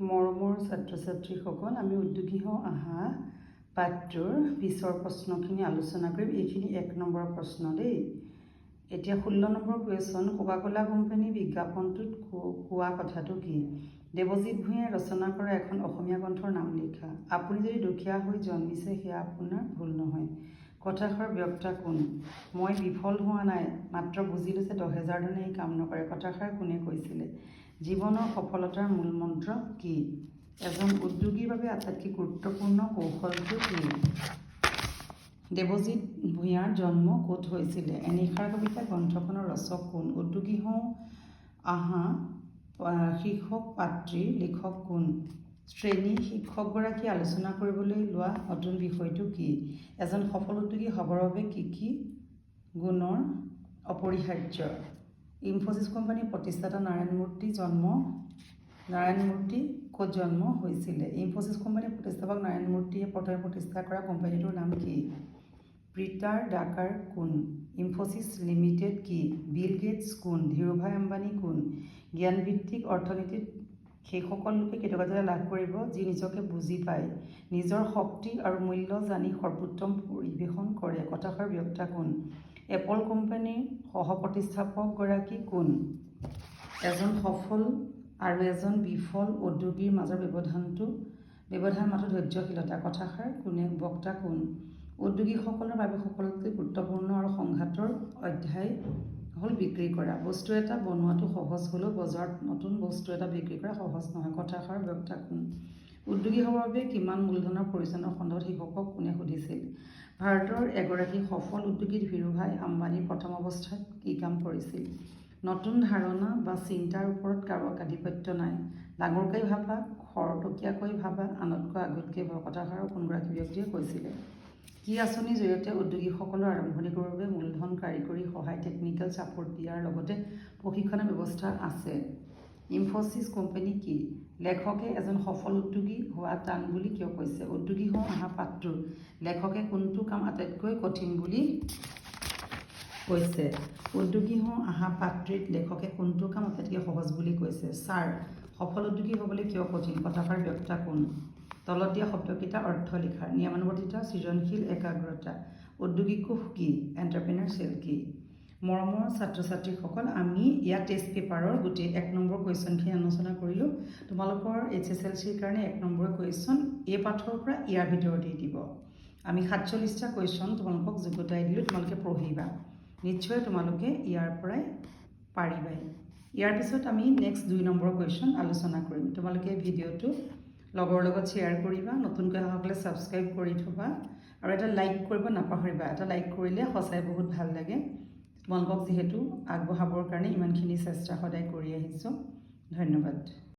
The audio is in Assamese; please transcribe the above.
মৰমৰ ছাত্ৰ ছাত্ৰীসকল আমি উদ্যোগী হওঁ আহা পাঠটোৰ পিছৰ প্ৰশ্নখিনি আলোচনা কৰিম। এইখিনি এক নম্বৰ প্ৰশ্ন দেই। এতিয়া ষোল্ল নম্বৰ কুৱেশ্যন কোকা কোলা কোম্পানী বিজ্ঞাপনটোত কোৱা কথাটো কি? দেৱজিৎ ভূঞাই ৰচনা কৰা এখন অসমীয়া গ্ৰন্থৰ নাম লিখা। আপুনি যদি দুখীয়া হৈ জন্মিছে সেয়া আপোনাৰ ভুল নহয়। কথাষাৰ ব্যক্তা কোন? মই বিফল হোৱা নাই মাত্ৰ বুজিলোঁ যে দহ হেজাৰ ধনে এই কাম নকৰে। কথাষাৰ কোনে কৈছিলে? জীৱনৰ সফলতাৰ মূল মন্ত্ৰ কি? এজন উদ্যোগীৰ বাবে আটাইতকৈ গুৰুত্বপূৰ্ণ কৌশলটো কি? দেৱজিৎ ভূঞাৰ জন্ম ক'ত হৈছিলে? এনিশাৰ কবিতা গ্ৰন্থখনৰ ৰচক কোন? উদ্যোগী হওঁ আহা শীৰ্ষক পাত্ৰী লিখক কোন? শ্ৰেণী শিক্ষকগৰাকীয়ে আলোচনা কৰিবলৈ লোৱা নতুন বিষয়টো কি? এজন সফল উদ্যোগী হ'বৰ বাবে কি কি গুণৰ অপৰিহাৰ্য? ইনফ'চিছ কোম্পানীৰ প্ৰতিষ্ঠাতা নাৰায়ণ মূৰ্তি জন্ম নাৰায়ণ মূৰ্তি ক'ত জন্ম হৈছিলে? ইনফ'চিছ কোম্পানীৰ প্ৰতিষ্ঠাপক নাৰায়ণ মূৰ্তিয়ে প্ৰথমে প্ৰতিষ্ঠা কৰা কোম্পানীটোৰ নাম কি? পিটাৰ ডাকাৰ কোন? ইনফ'চিছ লিমিটেড কি? বিল গেটছ কোন? ধীৰুভাই আম্বানী কোন? জ্ঞানভিত্তিক অৰ্থনীতিত সেইসকল লোকে কৃতজ্ঞতা লাভ কৰিব যি নিজকে বুজি পায় নিজৰ শক্তি আৰু মূল্য জানি সৰ্বোত্তম পৰিৱেশন কৰে? কথাষাৰ ব্যক্তা কোন? এপল কোম্পানীৰ সহ-প্ৰতিষ্ঠাপকগৰাকী কোন? এজন সফল আৰু এজন বিফল উদ্যোগীৰ মাজৰ ব্যৱধানটো ব্যৱধান মাথো ধৈৰ্যশীলতা কথাষাৰ কোনে বক্তা কোন? উদ্যোগীসকলৰ বাবে সকলোতকৈ গুৰুত্বপূৰ্ণ আৰু সংঘাতৰ অধ্যায় হ'ল বিক্ৰী কৰা। বস্তু এটা বনোৱাটো সহজ হ'লেও বজাৰত নতুন বস্তু এটা বিক্ৰী কৰা সহজ নহয় কথাষাৰ বক্তা কোন? উদ্যোগী বাবে কিমান মূলধনৰ প্ৰয়োজনৰ সন্দৰ্ভত শিক্ষকক কোনে সুধিছিল? ভাৰতৰ এগৰাকী সফল উদ্যোগী ধীৰুভাই আম্বানী প্ৰথম অৱস্থাত কি কাম কৰিছিল? নতুন ধাৰণা বা চিন্তাৰ ওপৰত কাৰো আধিপত্য নাই। ডাঙৰকৈ ভাবা খৰতকীয়াকৈ ভাবা আনতকৈ আগতকৈ ভবা কথাষাৰ কোনগৰাকী ব্যক্তিয়ে কৈছিলে? কি আঁচনিৰ জৰিয়তে উদ্যোগীসকলৰ আৰম্ভণি কৰিবৰ বাবে মূলধন কাৰিকৰী সহায় টেকনিকেল ছাপোৰ্ট দিয়াৰ লগতে প্ৰশিক্ষণৰ ব্যৱস্থা আছে? ইনফ'চিছ কোম্পানী কি? লেখকে এজন সফল উদ্যোগী হোৱা টান বুলি কিয় কৈছে? উদ্যোগী হোৱা অহা পাঠটোৰ লেখকে কোনটো কাম আটাইতকৈ কঠিন বুলি কৈছে? উদ্যোগী হওঁ আহা পাত্ৰীত লেখকে কোনটো কাম আটাইতকৈ সহজ বুলি কৈছে? ছাৰ সফল উদ্যোগী হ'বলৈ কিয় কঠিন? কথাষাৰ ব্যক্তা কোন? তলত দিয়া শব্দকেইটা অৰ্থ লিখা নিয়মানুৱৰ্তিতা সৃজনশীল একাগ্ৰতা। উদ্যোগিক কোষ কি এণ্টাৰপ্ৰেনাৰশ্বিপ কি? মৰমৰ ছাত্ৰ ছাত্ৰীসকল আমি ইয়াত টেষ্ট পেপাৰৰ গোটেই এক নম্বৰ কুৱেশ্যনখিনি আলোচনা কৰিলোঁ। তোমালোকৰ এইচ এছ এল চিৰ কাৰণে এক নম্বৰ কুৱেশ্যন এই পাঠৰ পৰা ইয়াৰ ভিতৰতেই দিব। আমি সাতচল্লিছটা কুৱেশ্যন তোমালোকক যোগতাই দিলোঁ, তোমালোকে পঢ়িবা। নিশ্চয় তোমালোকে ইয়াৰ পৰাই পাৰিবাই। ইয়াৰ পিছত আমি নেক্সট দুই নম্বৰ কুৱেশ্যন আলোচনা কৰিম। তোমালোকে ভিডিঅ'টো লগৰ লগত শ্বেয়াৰ কৰিবা, নতুনকৈ অহাসকলে ছাবস্ক্ৰাইব কৰি থ'বা, আৰু এটা লাইক কৰিব নাপাহৰিবা। এটা লাইক কৰিলে সঁচাই বহুত ভালো লাগে। তোমালোকক যিহেতু আগবঢ়াবৰ কাৰণে ইমানখিনি চেষ্টা সদায় কৰি আহিছোঁ। ধন্যবাদ।